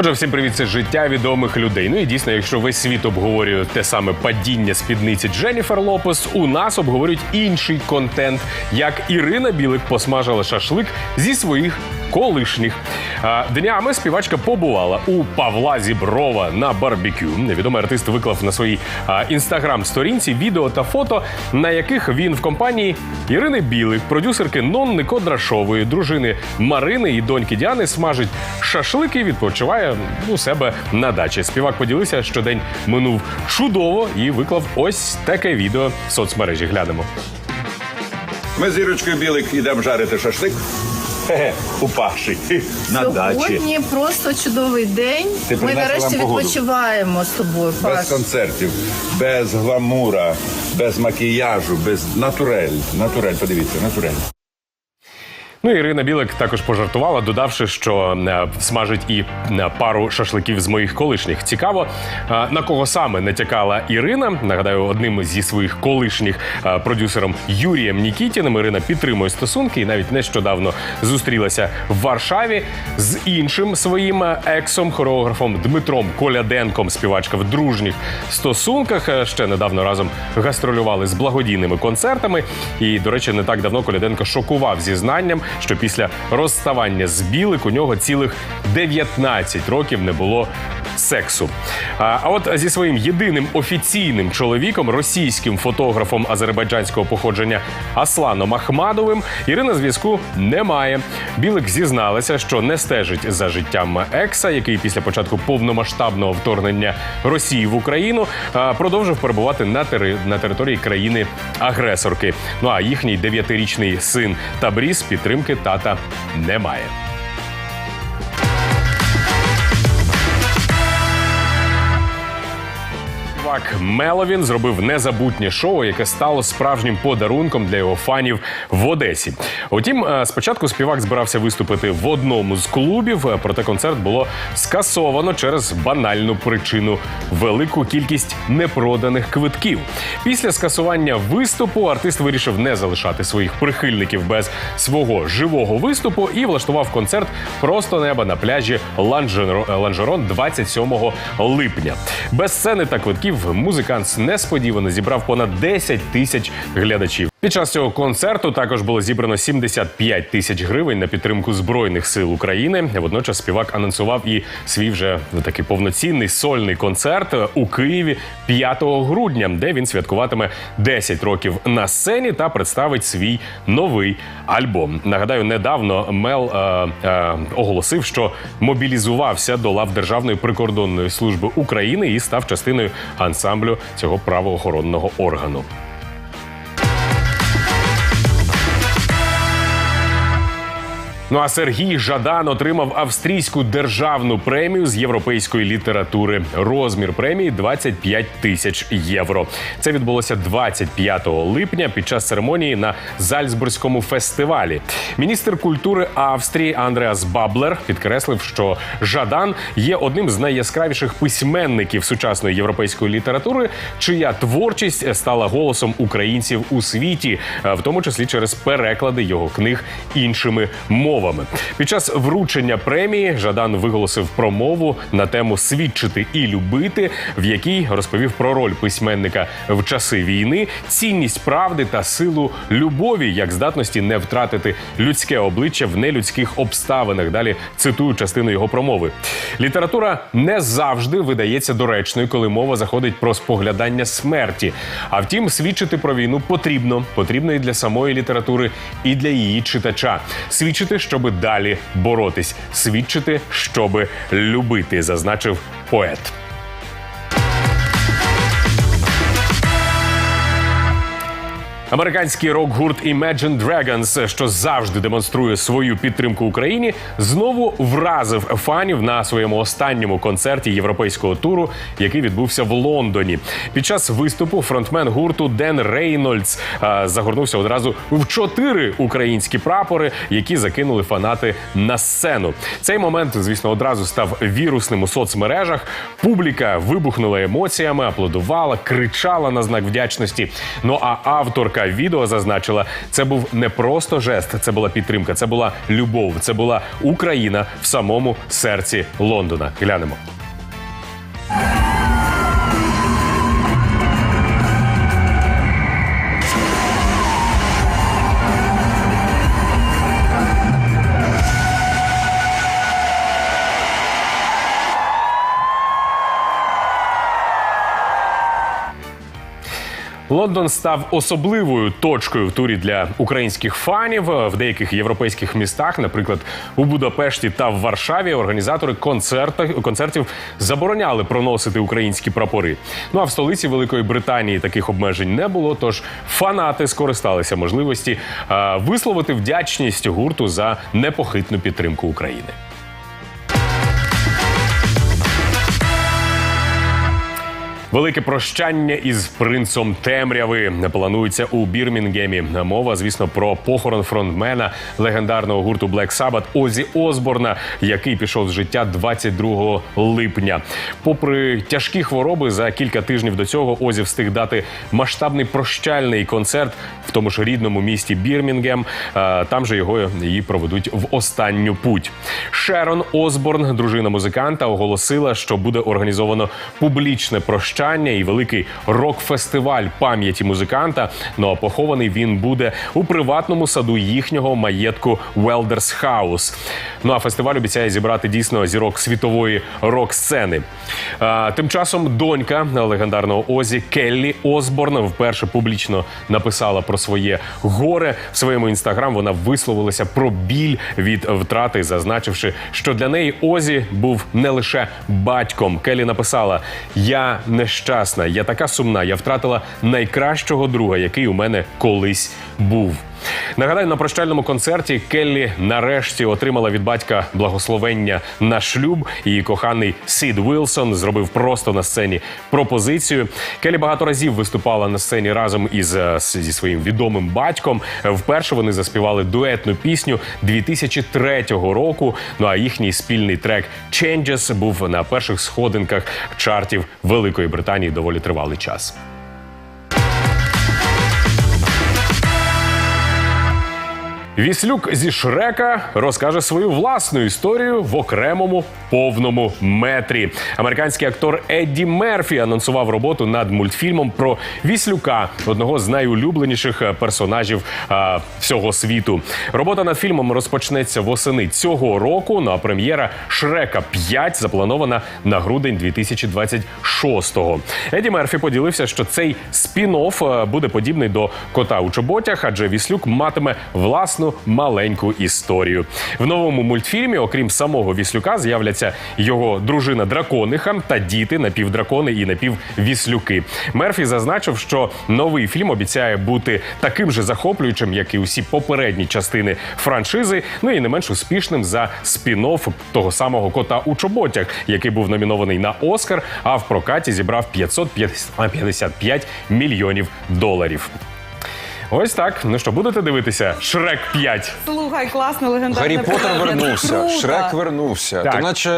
Отже, всім привіт, це життя відомих людей. Ну і дійсно, якщо весь світ обговорює те саме падіння спідниці Дженніфер Лопес, у нас обговорюють інший контент, як Ірина Білик посмажила шашлик зі своїх колишніх. Днями співачка побувала у Павла Зіброва на барбекю. Невідомий артист виклав на своїй інстаграм-сторінці відео та фото, на яких він в компанії Ірини Білик, продюсерки Нонни Кодрашової, дружини Марини і доньки Діани смажить шашлики і відпочиває у себе на дачі. Співак поділився, що день минув чудово і виклав ось таке відео в соцмережі. Глянемо. Ми з Ірочкою Білик йдемо жарити шашлик. Хе-хе, на дачі. Сьогодні просто чудовий день. Ти Ми принесла нарешті погоду. відпочиваємо з тобою. Паш. Без концертів, без гламура, без макіяжу, без натурель. Натурель, подивіться, натурель. Ну, Ірина Білик також пожартувала, додавши, що е, смажить і е, пару шашликів з моїх колишніх. Цікаво, е, на кого саме натякала Ірина. Нагадаю, одним зі своїх колишніх продюсером Юрієм Нікітіним Ірина підтримує стосунки і навіть нещодавно зустрілася в Варшаві з іншим своїм ексом, хореографом Дмитром Коляденком. Співачка в дружніх стосунках. Ще недавно разом гастролювали з благодійними концертами. І, до речі, не так давно Коляденко шокував зізнанням, що після розставання з білик у нього цілих 19 років не було сексу. А, от зі своїм єдиним офіційним чоловіком, російським фотографом азербайджанського походження Асланом Ахмадовим, Ірина зв'язку немає. Білик зізналася, що не стежить за життям екса, який після початку повномасштабного вторгнення Росії в Україну продовжив перебувати на, тери... на території країни-агресорки. Ну а їхній дев'ятирічний син Табріс підтримки тата не Співак Меловін зробив незабутнє шоу, яке стало справжнім подарунком для його фанів в Одесі. Утім, е, спочатку співак збирався виступити в одному з клубів, е, проте концерт було скасовано через банальну причину велику кількість непроданих квитків. Після скасування виступу артист вирішив не залишати своїх прихильників без свого живого виступу і влаштував концерт просто неба на пляжі Ланжеро- Ланжерон 27 липня. Без сцени та квитків музикант несподівано зібрав понад 10 тисяч глядачів. Під час цього концерту також було зібрано 75 тисяч гривень на підтримку збройних сил України. Водночас співак анонсував і свій вже такий повноцінний сольний концерт у Києві 5 грудня, де він святкуватиме 10 років на сцені та представить свій новий альбом. Нагадаю, недавно Мел е, е, оголосив, що мобілізувався до лав Державної прикордонної служби України і став частиною ансамблю цього правоохоронного органу. Ну а Сергій Жадан отримав австрійську державну премію з європейської літератури. Розмір премії 25 тисяч євро. Це відбулося 25 липня під час церемонії на Зальцбурзькому фестивалі. Міністр культури Австрії Андреас Баблер підкреслив, що Жадан є одним з найяскравіших письменників сучасної європейської літератури, чия творчість стала голосом українців у світі, в тому числі через переклади його книг іншими мовами. Під час вручення премії Жадан виголосив промову на тему свідчити і любити, в якій розповів про роль письменника в часи війни, цінність правди та силу любові, як здатності не втратити людське обличчя в нелюдських обставинах. Далі цитую частину його промови. Література не завжди видається доречною, коли мова заходить про споглядання смерті. А втім, свідчити про війну потрібно. Потрібно і для самої літератури, і для її читача. Свідчити, щоби далі боротись, свідчити, щоби любити, зазначив поет. Американський рок-гурт Imagine Dragons, що завжди демонструє свою підтримку Україні, знову вразив фанів на своєму останньому концерті європейського туру, який відбувся в Лондоні. Під час виступу фронтмен гурту Ден Рейнольдс е, загорнувся одразу в чотири українські прапори, які закинули фанати на сцену. Цей момент, звісно, одразу став вірусним у соцмережах. Публіка вибухнула емоціями, аплодувала, кричала на знак вдячності. Ну а авторка яка відео зазначила, це був не просто жест, це була підтримка, це була любов, це була Україна в самому серці Лондона. Глянемо. Лондон став особливою точкою в турі для українських фанів в деяких європейських містах, наприклад, у Будапешті та в Варшаві. Організатори концерта, концертів забороняли проносити українські прапори. Ну а в столиці Великої Британії таких обмежень не було. Тож фанати скористалися можливості висловити вдячність гурту за непохитну підтримку України. Велике прощання із принцом темряви планується у Бірмінгемі. Мова, звісно, про похорон фронтмена легендарного гурту Black Sabbath Озі Осборна, який пішов з життя 22 липня. Попри тяжкі хвороби, за кілька тижнів до цього Озі встиг дати масштабний прощальний концерт в тому ж рідному місті Бірмінгем. Там же його її проведуть в останню путь. Шерон Осборн, дружина музиканта, оголосила, що буде організовано публічне прощання і великий рок-фестиваль пам'яті музиканта. Ну а похований він буде у приватному саду їхнього маєтку Велдерс Хаус. Ну а фестиваль обіцяє зібрати дійсно зірок світової рок-сцени. Тим часом донька легендарного Озі Келлі Осборн вперше публічно написала про своє горе в своєму інстаграм. Вона висловилася про біль від втрати, зазначивши, що для неї Озі був не лише батьком. Келлі написала: Я нещасна, я така сумна. Я втратила найкращого друга, який у мене колись був. Нагадаю, на прощальному концерті Келлі нарешті отримала від батька благословення на шлюб. Її коханий Сід Вілсон зробив просто на сцені пропозицію. Келлі багато разів виступала на сцені разом із е, зі своїм відомим батьком. Вперше вони заспівали дуетну пісню 2003 року. Ну а їхній спільний трек «Changes» був на перших сходинках чартів Великої Британії доволі тривалий час. Віслюк зі Шрека розкаже свою власну історію в окремому повному метрі. Американський актор Едді Мерфі анонсував роботу над мультфільмом про Віслюка, одного з найулюбленіших персонажів е, всього світу. Робота над фільмом розпочнеться восени цього року. Ну а прем'єра Шрека 5 запланована на грудень 2026-го. Едді Мерфі поділився, що цей спін-офф е, буде подібний до кота у чоботях, адже Віслюк матиме власну маленьку історію. В новому мультфільмі, окрім самого Віслюка, з'являться його дружина дракониха та діти напівдракони і напіввіслюки. Мерфі зазначив, що новий фільм обіцяє бути таким же захоплюючим, як і усі попередні частини франшизи. Ну і не менш успішним за спін-офф того самого кота у чоботях, який був номінований на Оскар, а в прокаті зібрав 555 мільйонів доларів. Ось так. Ну що, будете дивитися Шрек 5? Слухай, класно, легендарне Гаррі Поттер питання. вернувся, Круто. Шрек вернувся. Так. То наче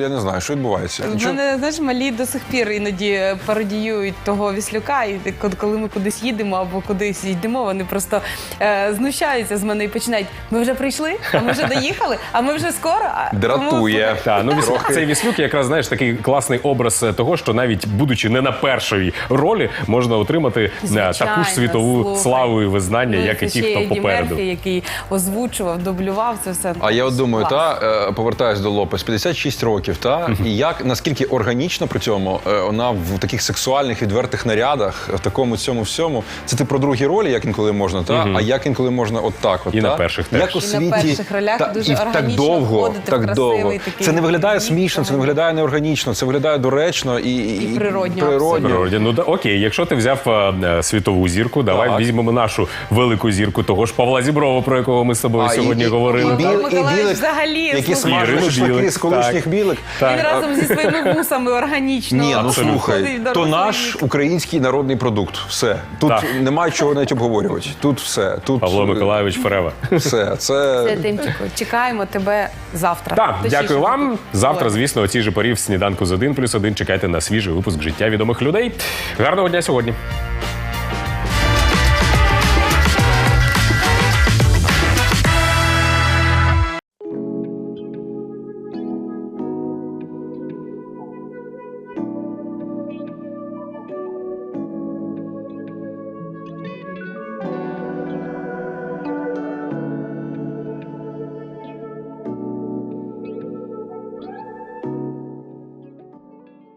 я не знаю, що відбувається. В мене знаєш, малі до сих пір іноді пародіюють того віслюка, і код- коли ми кудись їдемо або кудись йдемо, вони просто е, знущаються з мене і починають. Ми вже прийшли, а ми вже доїхали, а ми вже скоро. А Дратує. Та ну віслюк, цей віслюк якраз знаєш такий класний образ е, того, що навіть будучи не на першій ролі, можна отримати е, таку ж світову слухай. Славу і визнання, Ну, як і ті, хто попереду. Мерфі, який озвучував, дублював це все. А я от думаю, Клас. та е, повертаюсь до Лопес, 56 років, та і як наскільки органічно при цьому е, вона в таких сексуальних відвертих нарядах, в такому цьому всьому. Це ти про другі ролі, як інколи можна, та а як інколи можна от так. От, І та? на перших теж. як у І на світі перших ролях та, дуже і так довго, так довго. такий Це не виглядає смішно, це не виглядає неорганічно, це виглядає доречно і, І природньо, природньо. Природі. Ну да, окей, якщо ти взяв е, е, світову зірку, давай Так. візьмемо нашу велику зірку, того ж Павла Зіброва, про якого ми з тобою А, і- сьогодні і- говорили. і біл- білик, взагалі, які слухай. смажили Ірину шашлики Білик, з колишніх білик. Так. Він разом зі своїми вусами органічно. Ні, ну Абсолютно. слухай, то наш український народний продукт. Все. Тут Так. немає чого навіть обговорювати. Тут все. Тут Павло Миколайович Ферева. Все. Це Це Тимчику. Чекаємо тебе завтра. Так, Точніше, дякую вам. Завтра, звісно, о цій же порі в сніданку з 1 плюс 1 чекайте на свіжий випуск життя відомих людей. Гарного дня сьогодні.